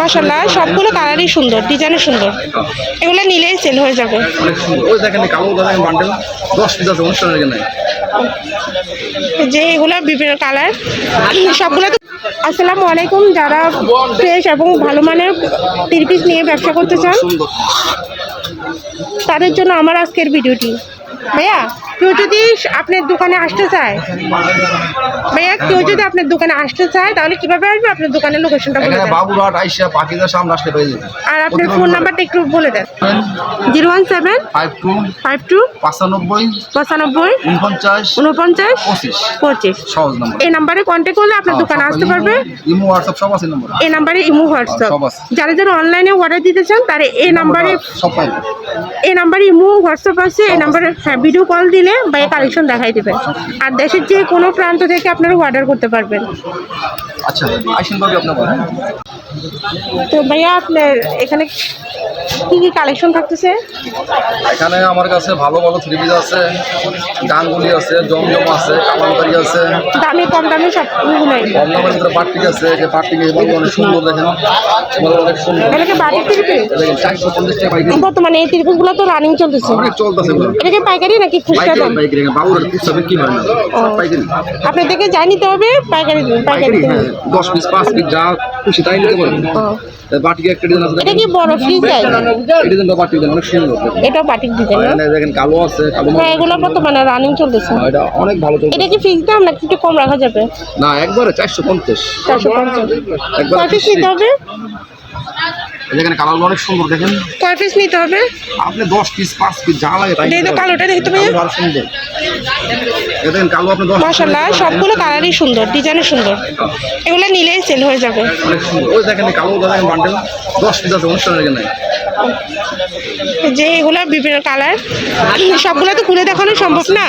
মাশাল্লাহ সবগুলো কালারই সুন্দর ডিজাইনও সুন্দর। এগুলো নিলেই সেল হয়ে যাবে। ওই দেখেন কালো দেখেন বান্ডেল। দশ পিস আছে অনুষ্ঠানের জন্য যে এগুলো বিভিন্ন কালার। সবগুলো তো আসসালামু আলাইকুম যারা ফ্রেশ এবং ভালো মানের তিন পিস নিয়ে ব্যবসা করতে চান তাদের জন্য আমার আজকের ভিডিওটি। ভাইয়া কেউ যদি আপনার দোকানে আসতে চায় ভাইয়া কেউ যদি আপনার দোকানে আসতে চায় তাহলে কীভাবে আসবে? আপনার দোকানের লোকেশনটা বলে দেন। বাবুরহাট আইসা পাখিদের সামনে পেয়ে যাবেন আর আপনার ফোন নাম্বারটা একটু বলে দেন। Zero one seven five two five two পাঁচানব্বই পঁচানব্বই উনপঞ্চাশ উনপঞ্চাশ পঁচিশ। পঁচিশ। সহজ নাম্বার। এই নাম্বারে কন্ট্যাক্ট করলে আপনার দোকানে আসতে পারবে। ইমো হোয়াটসঅ্যাপ সব আছে নম্বর। এই নাম্বারে ইমো হোয়াটসঅ্যাপ যারা যারা অনলাইনে অর্ডার দিতে চান তারা এই নাম্বারে এই নাম্বারে ইমো হোয়াটসঅ্যাপ আছে এই নাম্বারে হ্যাঁ ভিডিও কল দিলে বা কালেকশন দেখাই দেবে আর দেশের যে কোনো প্রান্ত থেকে আপনারা অর্ডার করতে পারবেন। আচ্ছা তো ভাইয়া আপনার এখানে কি কি কালেকশন থাকতেছে? এখানে আমার কাছে ভালো ভালো থ্রি পিস আছে গাঙ্গুলি আছে জমজম আছে কালামকারি আছে। দামি কম দামি সবগুলোই কম দামের ভিতরে বাটিক আছে যে বাটিক এগুলো অনেক সুন্দর দেখেন। অনেক সুন্দর। এটাকে বাটিক তিরপিস দেখেন চারশো পঞ্চাশ টাকা পাইকারি? বর্তমানে এই তিরপিসগুলো তো রানিং চলতেছে। অনেক চলতেছে এটাকে পাইকারি নাকি খুচরা দাম? পাইকারি বাবুর খুচরা বিক্রি হয় না? পাইকারি। আপনার থেকে যাই নিতে হবে পাইকারি পাইকারি পাইকারি হ্যাঁ দশ পিস পাঁচ পিস যা খুশি তাই নিতে পারেন বাটিকে একটা ডিজাইন আছে এটা কি বড় ফ্রিজ আছে এই ডিজাইনটা বাটিক ডিজাইন অনেক সুন্দর এটা। বাটিক ডিজাইন না? দেখেন কালো আছে কালো হ্যাঁ এগুলো বর্তমানে রানিং চলতেছে। হ্যাঁ, এটা অনেক ভালো চলছে এটা কি ফ্রিজ দাম নাকি একটু কম রাখা যাবে? না একবারে চারশো পঞ্চাশ। চারশো কত একবার কয় হবে? এখানে কালারগুলো অনেক সুন্দর দেখেন। কয় পিস নিতে হবে? আপনি দশ পিস পাঁচ পিস যা লাগে তাই তো কালোটা দেখি তো ভাইয়া। সুন্দর। দেখেন কালো আপনি দশ মাশাল্লাহ সবগুলো কালারই সুন্দর ডিজাইনও সুন্দর। এগুলো নিলেই সেল হয়ে যাবে। ওই দেখেন কালো দেখেন বান্ডেল দশ পিস আছে অনুষ্ঠানের যে এগুলো বিভিন্ন কালার সবগুলো তো খুলে দেখানো সম্ভব না।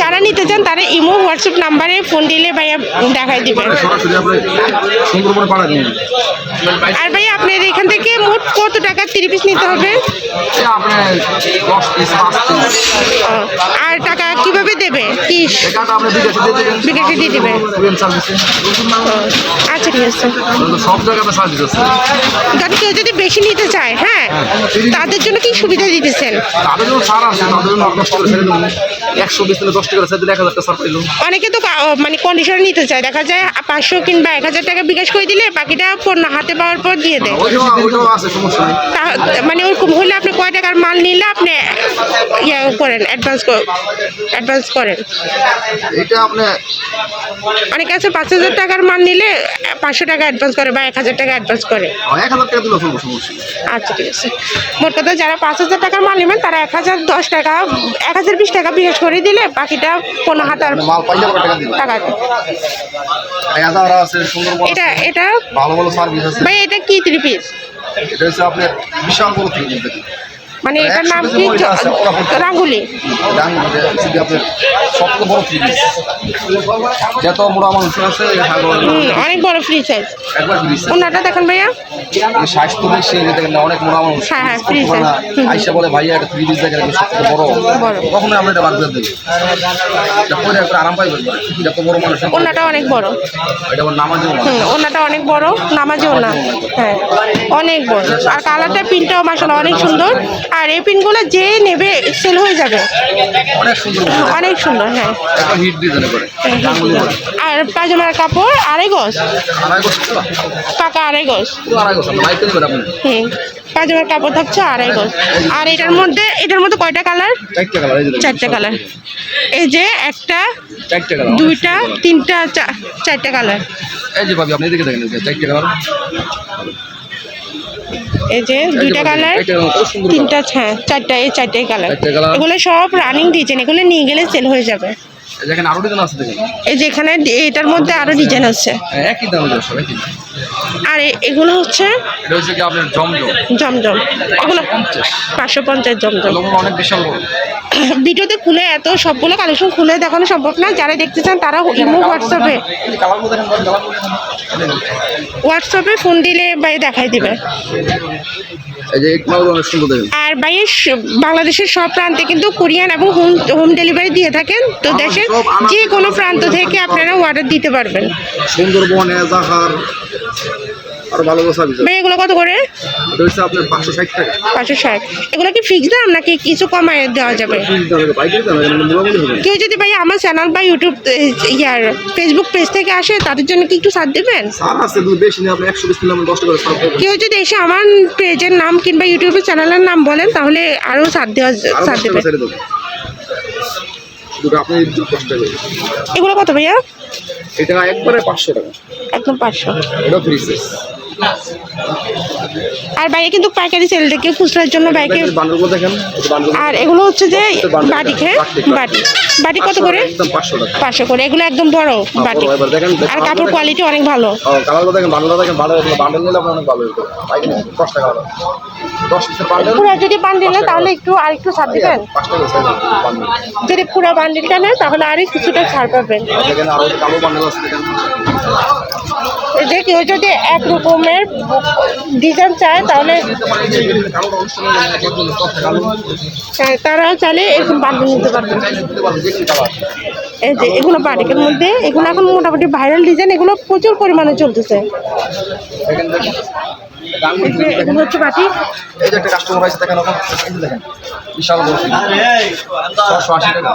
যারা নিতে চান তারা ইমো হোয়াটসঅ্যাপ নাম্বারে ফোন দিলে ভাইয়া দেখাই দিবেন আর ভাইয়া আপনার এখান থেকে মোট কত টাকা তিরিশ পিস নিতে হবে? আর টাকা কীভাবে দেবে? কি দিয়ে ও, আচ্ছা ঠিক আছে। সব ধর কেউ যদি বেশি নিতে চায় হ্যাঁ তাদের জন্য কি সুবিধা দিতেছেন? একশো বিশ অনেকে তো মানে কন্ডিশন নিতে চায়। দেখা যায় পাঁচশো কিংবা এক হাজার টাকা বিকাশ করে দিলে বাকিটা পণ্য হাতে পাওয়ার পর দিয়ে দেয় মানে ওরকম হলে আপনি কয় টাকার মাল নিলে আপনি ইয়ে করেন অ্যাডভান্স অ্যাডভান্স করেন। অনেকে আছে পাঁচ হাজার টাকার মাল নিলে পাঁচশো টাকা অ্যাডভান্স করে বা এক হাজার টাকা অ্যাডভান্স করে। টাকা নেই। আচ্ছা ঠিক আছে। মোট কথা যারা পাঁচ হাজার টাকার মাল নেবেন তারা এক হাজার দশ টাকা এক হাজার বিশ টাকা বিকাশ করে দিলে বাকিটা টাকা টাকা। এক হাজার সুন্দর এটা এটা ভালো ভালো সার্ভিস আছে। ভাই এটা কি থ্রি পিস এটা হচ্ছে আপনার বিশাল বড় থ্রি পিস মানে এটার নাম কি। রাঙ্গুলি। হচ্ছে আপনার সবচেয়ে বড় থ্রি পিস যত মোড়া মানুষ আছে অনেক বড় ফ্রি সাইজ ফ্রি ওনাটা দেখেন ভাইয়া। স্বাস্থ্য বেশি দেখেন অনেক মোড়া মানুষ। হ্যাঁ, হ্যাঁ। আইসা বলে ভাইয়া একটা দেখেন বড়। তখন আমরা এটা বাদ দিই। এটা পরে একবার আরাম পাইবেন যত বড় মানুষ ওনাটা অনেক বড়। এটা আমার নামাজে ওনাটা অনেক বড় নামাজেও না। হ্যাঁ অনেক বড়। আর কালারটা পিনটাও মাসাল অনেক সুন্দর। আর এই পিনগুলো যে নেবে সেল হয়ে যাবে। অনেক সুন্দর। অনেক সুন্দর হ্যাঁ। হিট করে আর পাজামার কাপড় আড়াই গজ। পাকা আড়াই গজ। হুম পাজামার কাপড় থাকছে আড়াই গজ। আর এটার মধ্যে এটার মধ্যে কয়টা কালার? চারটে কালার এই যে একটা দুইটা তিনটা চারটে কালার। এই যে ভাবি আপনি এদিকে দেখেন চারটে কালার। এই যে দুইটা কালার তিনটা হ্যাঁ চারটা এই চারটাই কালার। এগুলো সব রানিং ডিজাইন এগুলো নিয়ে গেলে সেল হয়ে যাবে। দেখেন আরও ডিজাইন আছে দেখেন। এই যে এখানে এটার মধ্যে আরও ডিজাইন আছে। হ্যাঁ, একই দাম হয়ে সব একই। আর এগুলো হচ্ছে এটা হচ্ছে কি আপনার জমজম? জমজম। এগুলো পাঁচশো পঞ্চাশ জমজম। লোকগুলো অনেক বিশাল বড় ভিডিওতে খুলে এত সবগুলো কালেকশন খুলে দেখানো সম্ভব না। যারা দেখতে চান তারা ইমো হোয়াটসঅ্যাপে হোয়াটসঅ্যাপে ফোন দিলে ভাই দেখাই দিবে। আর ভাইয়ের বাংলাদেশের সব প্রান্তে কিন্তু কোরিয়ান এবং হোম হোম ডেলিভারি দিয়ে থাকেন। তো দেশের যে কোনো প্রান্ত থেকে আপনারা অর্ডার দিতে পারবেন। সুন্দরবন এজাহার আর ভালো ভাই এগুলো কত করে? হচ্ছে আপনার পাঁচশো ষাট টাকা। পাঁচশো ষাট। এগুলো কি ফিক্স দাম নাকি কিছু কমায় দেওয়া যাবে? হবে। কেউ যদি ভাই আমার চ্যানেল বা ইউটিউব ইয়ার ফেসবুক পেজ থেকে আসে তাদের জন্য কি একটু ছাড় দেবেন? কেউ যদি এসে আমার পেজের নাম কিংবা ইউটিউবের চ্যানেলের নাম বলেন তাহলে আরও ছাড় দেওয়া আরও ছাড় দশ টাকা দেবে ছেড়ে দেবো। দুটো আপনি দশ টাকা এগুলো কত ভাইয়া? এটা একবারে পাঁচশো টাকা। একদম পাঁচশো। এটা ফ্রি সাইজ আর বাইরে কিন্তু পাইকারি সেল থেকে খুচরার জন্য বাইকে আর এগুলো হচ্ছে যে বাটি খেয়ে বাটি বাটি। কত করে? পাঁচশো করে এগুলো একদম বড় বাটি। আর কাপড় কোয়ালিটি অনেক ভালো। পুরো যদি বান্ডিল নেয় তাহলে একটু আর একটু ছাড় দিবেন? যদি পুরো বান্ডিলটা নেয় তাহলে আর কিছুটা ছাড় পাবেন। যে কেউ যদি এক রকমের ডিজাইন চায় তাহলে হ্যাঁ, তারাও চাইলে এরকম বান্ডিল নিতে পারবে। এই যে এগুলো বাটিকের মধ্যে এগুলো এখন মোটামুটি ভাইরাল ডিজাইন এগুলো প্রচুর পরিমাণে চলতেছে। এগুলো হচ্ছে বাটি। এই যে একটা কাস্টমার দেখেন ওখানে। এই যে দেখেন বিশাল ছশো আশি টাকা।